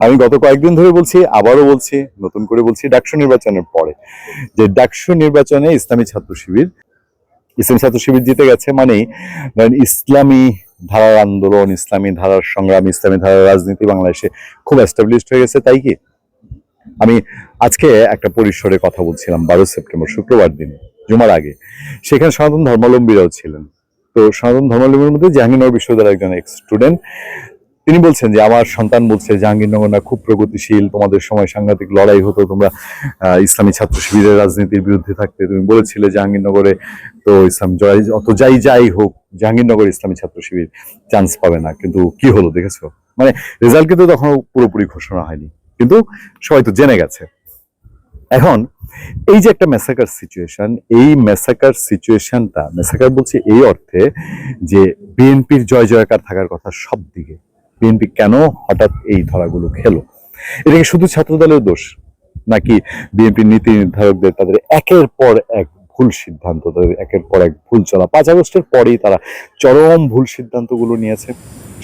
আমি গত কয়েকদিন ধরে বলছি, আবারও বলছি, নতুন করে বলছি ডাকসু নির্বাচনের পরে। যে ডাকসু নির্বাচনে ইসলামী ছাত্র শিবির, ইসলামী ছাত্র শিবির জিতে গেছে মানেই ইসলামী ধারার আন্দোলন, ইসলামী ধারার সংগ্রাম, ইসলামী ধারার রাজনীতি বাংলাদেশে খুব এস্টাবলিশড হয়ে গেছে, তাই কি? আমি আজকে একটা পরিসরে কথা বলছিলাম, বারো সেপ্টেম্বর, শুক্রবার দিনে, জুমার আগে। সেখানে সনাতন ধর্মাবলম্বীরাও ছিলেন। তো সনাতন ধর্মাবলম্বীর মধ্যে জাহাঙ্গীরনগর বিশ্ববিদ্যালয়ের একজন এক্স স্টুডেন্ট তিনি বলছেন যে, আমার সন্তান বলছে, জাহাঙ্গীরনগর না খুব প্রগতিশীল, তোমাদের সময় সাংঘাতিক লড়াই হতো, তোমরা ইসলামী ছাত্র শিবিরের রাজনীতির বিরুদ্ধে থাকতে। তুমি বলেছিলে জাহাঙ্গীরনগরে তো ইসলাম জয়, অত যাই যাই হোক, জাহাঙ্গীরনগর ইসলামী ছাত্র শিবির চান্স পাবে না। কিন্তু কি হলো দেখেছ? মানে রেজাল্ট কিন্তু তখন পুরোপুরি ঘোষণা হয়নি। কিন্তু সবাই তো জেনে গেছে। এখন, এই যে একটা মেসাকার সিচুয়েশন এই মেসাকার সিচুয়েশনটা মেসাকার বলছি এই অর্থে যে বিএনপির জয় জয়কার থাকার কথা সব দিকে বিএনপি কেন হঠাৎ এই ধরাগুলো খেলো? এটা কি শুধু ছাত্র দলের দোষ, নাকি বিএনপির নীতি নির্ধারকদের তাদের একের পর এক ভুল সিদ্ধান্ত, তাদের একের পর এক ভুল চলা। পাঁচ আগস্টের পরেই তারা চরম ভুল সিদ্ধান্তগুলো নিয়েছে।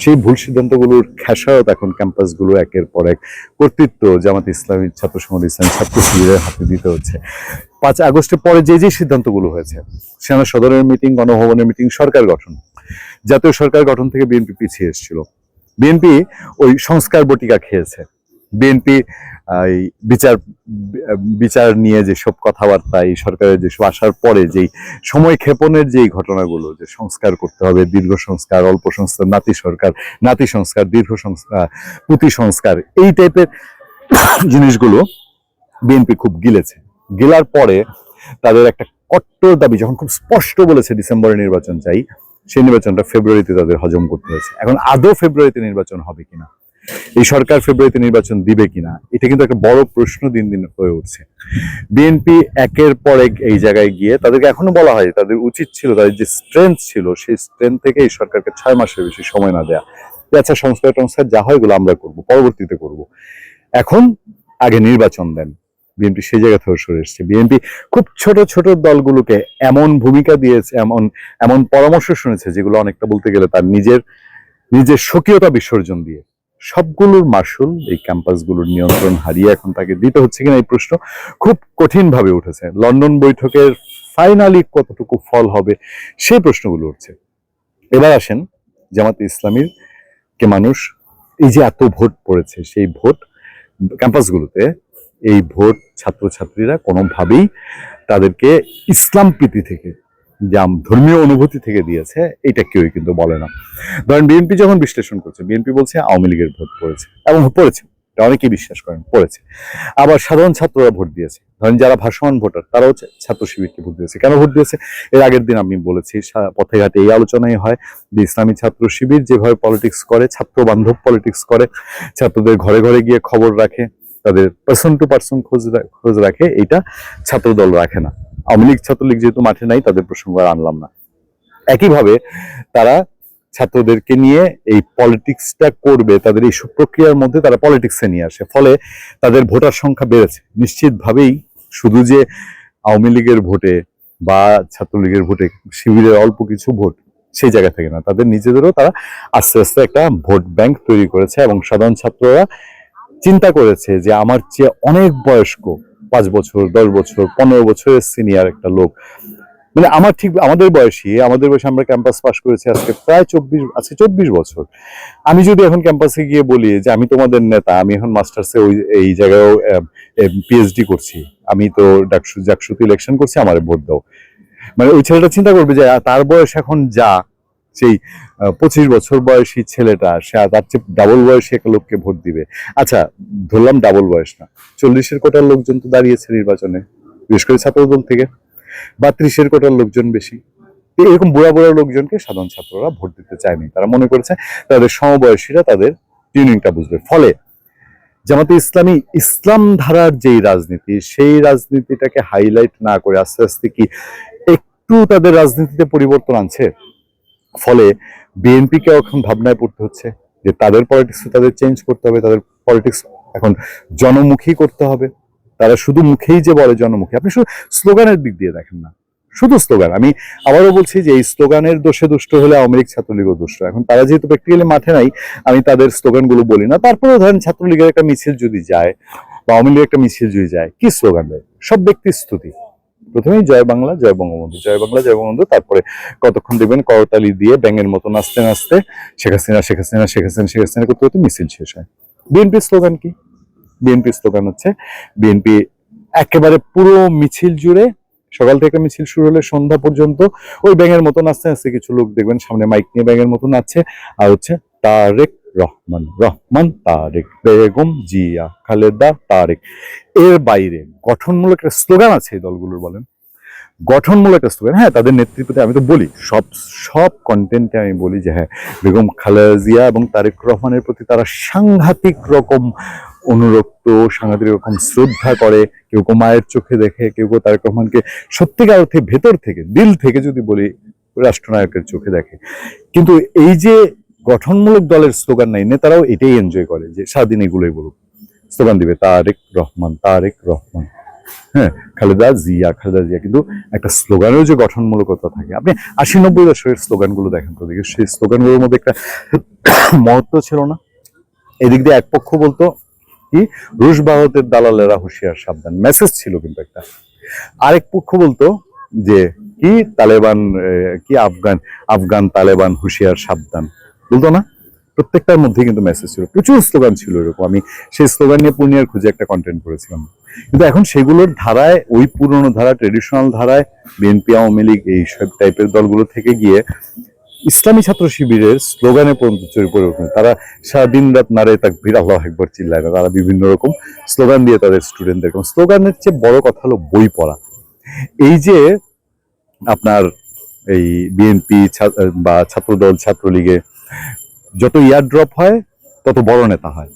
সেই ভুল সিদ্ধান্তগুলোর খেসারত এখন ক্যাম্পাসগুলো একের পর এক কর্তৃত্ব জামাত ইসলামী ছাত্র সংঘ ইসলামী ছাত্র শিবিরের হাতে দিতে হচ্ছে। পাঁচ আগস্টের পরে যে যে সিদ্ধান্তগুলো হয়েছে, সেনা সদরের মিটিং, গণভবনের মিটিং, সরকার গঠন। জাতীয় সরকার গঠন থেকে বিএনপি পিছিয়ে এসেছিল। বিএনপি ওই সংস্কার বটিকা খেয়েছে। বিএনপি বিচার বিচার নিয়ে যেসব কথাবার্তা, এই সরকারের যেসব আসার পরে যেই সময় ক্ষেপণের যেই ঘটনাগুলো, যে সংস্কার করতে হবে, দীর্ঘ সংস্কার, অল্প সংস্কার, নাতি সরকার, নাতি সংস্কার, দীর্ঘ সংস্কার, পুঁতি সংস্কার, এই টাইপের জিনিসগুলো বিএনপি খুব গিলেছে। গেলার পরে তাদের একটা কট্টর দাবি, যখন খুব স্পষ্ট বলেছে ডিসেম্বরে নির্বাচন চাই সেই নির্বাচনটা ফেব্রুয়ারিতে তাদের হজম করতে হয়েছে। এখন আদৌ ফেব্রুয়ারিতে নির্বাচন হবে কিনা? এই সরকার ফেব্রুয়ারিতে নির্বাচন দিবে কিনা? এটা কিন্তু একটা বড় প্রশ্ন দিন দিন হয়ে উঠছে। বিএনপি একের পর এক এই জায়গায় গিয়ে তাদেরকে এখনও বলা হয় তাদের উচিত ছিল, তাদের যে স্ট্রেংথ ছিল, সেই স্ট্রেংথ থেকে এই সরকারকে ছয় মাসের বেশি সময় না দেয়া। আচ্ছা সংস্কার টংস্কার যা হয় এগুলো আমরা করব, পরবর্তীতে করব। এখন আগে নির্বাচন দেন। বিএনপি সেই জায়গা থেকে সরে এসছে। বিএনপি খুব ছোট ছোট দলগুলোকে এমন ভূমিকা দিয়েছে, এমন এমন পরামর্শ শুনেছে, যেগুলো অনেকটা বলতে গেলে তার নিজের নিজের স্বকীয়তা বিসর্জন দিয়ে। সবগুলোর মাসুল এই ক্যাম্পাসগুলোর নিয়ন্ত্রণ হারিয়ে এখন তাকে দিতে হচ্ছে কিনা এই প্রশ্ন খুব কঠিন ভাবে উঠেছে। লন্ডন বৈঠকের ফাইনালি কতটুকু ফল হবে সেই প্রশ্নগুলো উঠছে। এবার আসেন জামাতে ইসলামীর কে মানুষ এই যে এত ভোট পড়েছে, সেই ভোট, ক্যাম্পাসগুলোতে এই ভোট ছাত্রছাত্রীরা কোনোভাবেই তাদেরকে ইসলাম প্রীতি থেকে যা ধর্মীয় অনুভূতি থেকে দিয়েছে, এটা কেউই কিন্তু বলে না। ধরেন বিএনপি যখন বিশ্লেষণ করছে, বিএনপি বলছে আওয়ামী লীগের ভোট পড়েছে। এবং পড়েছে অনেকেই বিশ্বাস করেন, পড়েছে। আবার সাধারণ ছাত্ররা ভোট দিয়েছে। ধরেন যারা ভাসমান ভোটার, তারাও ছাত্র শিবিরকে ভোট দিয়েছে। কেন ভোট দিয়েছে? এর আগের দিন আমি বলেছি পথে ঘাটে এই আলোচনাই হয় যে ইসলামী ছাত্র শিবির যেভাবে পলিটিক্স করে ছাত্র বান্ধব পলিটিক্স করে, ছাত্রদের ঘরে ঘরে গিয়ে খবর রাখে তাদের পার্সন টু পার্সন খোঁজ খোঁজ রাখে এটা ছাত্র দল রাখে না। আওয়ামী লীগ ছাত্রলীগ যেহেতু মাঠে নাই, তাদের প্রসঙ্গ আর আনলাম না। একইভাবে তারা ছাত্রদেরকে নিয়ে এই পলিটিক্সটা করবে, তাদের এই প্রক্রিয়ার মধ্যে তারা পলিটিক্সে নিয়ে আসে। ফলে তাদের ভোটার সংখ্যা বেড়েছে। নিশ্চিতভাবেই শুধু যে আওয়ামী লীগের ভোটে বা ছাত্রলীগের ভোটে শিবিরের অল্প কিছু ভোট সেই জায়গা থেকে না। তাদের নিজেদেরও তারা আস্তে আস্তে একটা ভোট ব্যাংক তৈরি করেছে এবং সাধারণ ছাত্ররা চিন্তা করেছে যে আমার চেয়ে অনেক বয়স্ক, পাঁচ বছর, দশ বছর, পনেরো বছরের সিনিয়র একটা লোক। মানে আমার ঠিক, আমাদের বয়সী, আমাদের বয়সে আমরা ক্যাম্পাস পাস করেছি আজকে প্রায় চব্বিশ, আজকে চব্বিশ বছর। আমি যদি এখন ক্যাম্পাসে গিয়ে বলি যে আমি তোমাদের নেতা, আমি এখন মাস্টার্সে ওই, এই জায়গায়ও পিএইচডি করছি। আমি তো ডাকসু, জাকসুতে ইলেকশন করছি, আমার ভোট দাও। মানে ওই ছেলেটা চিন্তা করবে যে তার বয়স এখন যা সেই পঁচিশ বছর বয়সী ছেলেটা, সে তার চেয়ে ডাবল বয়সী একটা লোককে ভোট দিবে। আচ্ছা ধরলাম ডাবল বয়স না। চল্লিশের কোটার লোকজন তো দাঁড়িয়েছে নির্বাচনে, বিশেষ করে ছাত্রদল থেকে। বা ত্রিশের কোটার লোকজন বেশি। এরকম বুড়া বুড়া লোকজনকে সাধারণ ছাত্ররা ভোট দিতে চায়নি। তারা মনে করেছে তাদের সমবয়সীরা তাদের টিউনিংটা বুঝবে। ফলে জামাতে ইসলামী ইসলাম ধারার যেই রাজনীতি, সেই রাজনীতিটাকে হাইলাইট না করে আস্তে আস্তে কি একটু তাদের রাজনীতিতে পরিবর্তন আনছে? ফলে বিএনপিকে এখন ভাবনায় পড়তে হচ্ছে যে তাদের পলিটিক্স তাদের চেঞ্জ করতে হবে, তাদের পলিটিক্স এখন জনমুখী করতে হবে। তারা শুধু মুখেই যে বলে জনমুখী, আপনি শুধু স্লোগানের দিক দিয়ে দেখেন না, শুধু স্লোগান। আমি আবারও বলছি যে এই স্লোগানের দোষে দুষ্ট হলে আওয়ামী লীগ ছাত্রলীগও দুষ্ট। এখন তারা যেহেতু প্র্যাকটিক্যালি মাঠে নাই, আমি তাদের স্লোগানগুলো বলি না। তারপরেও ধরেন ছাত্রলীগের একটা মিছিল যদি যায় বা আওয়ামী লীগের একটা মিছিল যদি যায়, কি স্লোগান দেয়? সব ব্যক্তির স্তুতি। প্রথমেই জয় বাংলা, জয় বঙ্গবন্ধু। জয় বাংলা, জয় বঙ্গবন্ধু, তারপরে কতক্ষণ দেখবেন করতালি দিয়ে ব্যাঙের মতো নাচতে নাচতে শেখ হাসিনা শেখ হাসিনা শেখ হাসিনা শেখ হাসিনা করতে করতে মিছিল শেষ হয়। বিএনপির স্লোগান কি? বিএনপির স্লোগান হচ্ছে বিএনপি একেবারে পুরো মিছিল জুড়ে সকাল থেকে মিছিল শুরু হলে সন্ধ্যা পর্যন্ত ওই ব্যাঙের মতো নাচতে নাচতে কিছু লোক দেখবেন, সামনে মাইক নিয়ে ব্যাঙের মতো নাচছে, আর হচ্ছে তারেক রহমান রহমান তারেক, বেগম জিয়া, খালেদা তারেক। এর বাইরে গঠনমূলক একটা স্লোগান আছে এই দলগুলোর বলেন। গঠনমূলক একটা স্লোগান হ্যাঁ তাদের নেতৃত্বে আমি তো বলি, সব সব কন্টেন্টে আমি বলি যে হ্যাঁ বেগম খালেদা জিয়া এবং তারেক রহমানের প্রতি তারা সাংঘাতিক রকম অনুরক্ত, সাংঘাতিক রকম শ্রদ্ধা করে, কেউ কেউ মায়ের চোখে দেখে, কেউ কেউ তারেক রহমানকে সত্যিকার অর্থে ভেতর থেকে, দিল থেকে যদি বলি, রাষ্ট্রনায়কের চোখে দেখে। কিন্তু এই যে গঠনমূলক দলের স্লোগান নাই। নেতারাও এটাই এনজয় করে যে সারাদিন এগুলোই বলুক। স্লোগান দিবে, তারেক রহমান তারেক রহমান। হ্যাঁ খালেদা জিয়া খালেদা জিয়া কিন্তু একটা স্লোগানেও যে গঠনমূলকতা থাকে। আপনি আশি নব্বই দশকের স্লোগানগুলো দেখেন তো দেখি, সেই স্লোগানগুলোর মধ্যে একটা মহত্ব ছিল না? এদিক দিয়ে এক পক্ষ বলতো কি, রুশ ভারতের দালালেরা হুঁশিয়ার, সাবধান। মেসেজ ছিল কিন্তু একটা। আরেক পক্ষ বলতো যে কি, তালেবান কি আফগান আফগান তালেবান হুঁশিয়ার, সাবধান। বলতো না? প্রত্যেকটার মধ্যে কিন্তু মেসেজ ছিল। প্রচুর স্লোগান ছিল এরকম। আমি সেই স্লোগান নিয়ে পূর্ণিয়ার খুঁজে একটা কন্টেন্ট করেছিলাম। কিন্তু এখন সেগুলোর ধারায়, ওই পুরনো ধারা ট্রেডিশনাল ধারায় বিএনপি আওয়ামী লীগ, এই সব টাইপের দলগুলো থেকে গিয়ে ইসলামী ছাত্র শিবিরের স্লোগানে পর্যন্ত চড়ে তারা সারা দিন রাত নারে তাক ভিড়, আল্লাহ একবার চিল্লায় না। তারা বিভিন্ন রকম স্লোগান দিয়ে তাদের স্টুডেন্টদের স্লোগানের চেয়ে বড় কথা হলো বই পড়া। এই যে আপনার এই বিএনপি বা ছাত্রদল, ছাত্রলীগে যত ইয়ার ড্রপ হয়, তত বড় নেতা হয়।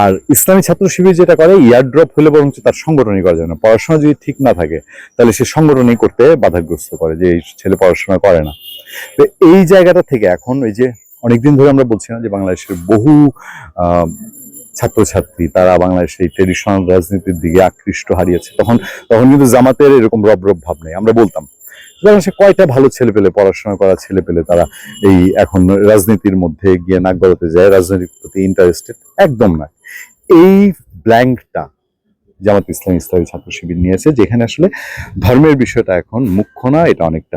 আর ইসলামী ছাত্র শিবির যেটা করে ইয়ার ড্রপ হলে বরঞ্চ তার সংগঠনই করা যায় না। পড়াশোনা যদি ঠিক না থাকে, তাহলে সে সংগঠনই করতে বাধাগ্রস্ত করে, যে এই ছেলে পড়াশোনা করে না। তো এই জায়গাটা থেকে এখন ওই যে অনেকদিন ধরে আমরা বলছি না যে বাংলাদেশের বহু ছাত্রছাত্রী, তারা বাংলাদেশের এই ট্রেডিশনাল রাজনীতির দিকে আকৃষ্ট হারিয়েছে। তখন তখন কিন্তু জামাতের এরকম রব রব ভাব নেই। আমরা বলতাম বাংলাদেশে কয়টা ভালো ছেলে পেলে পড়াশোনা করা ছেলে পেলে তারা এই এখন রাজনীতির মধ্যে গিয়ে নাক গলাতে যায় রাজনীতির প্রতি ইন্টারেস্টেড একদম না। এই ব্ল্যাঙ্কটা জামাত ইসলাম ইসলামী ছাত্র শিবির নিয়েছে, যেখানে আসলে ধর্মের বিষয়টা এখন মুখ্য না, এটা অনেকটা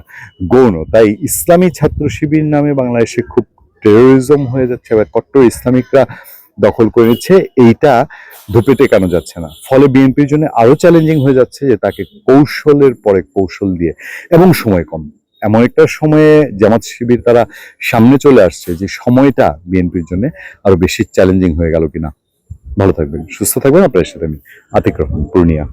গৌণ। তাই ইসলামী ছাত্র শিবির নামে বাংলাদেশে খুব টেরোরিজম হয়ে যাচ্ছে বা কট্টর ইসলামিকরা দখল করে নিচ্ছে, এইটা ধূপে টেকানো যাচ্ছে না? ফলে বিএনপির জন্য আরও চ্যালেঞ্জিং হয়ে যাচ্ছে যে তাকে কৌশলের পরে কৌশল দিয়ে এবং সময় কম। এমন একটা সময়ে জামাত শিবির তারা সামনে চলে আসছে যে সময়টা বিএনপির জন্য আরও বেশি চ্যালেঞ্জিং হয়ে গেল কিনা। ভালো থাকবেন, সুস্থ থাকবেন। আপনার সাথে আমি আতিক রহমান, পূর্ণিয়া।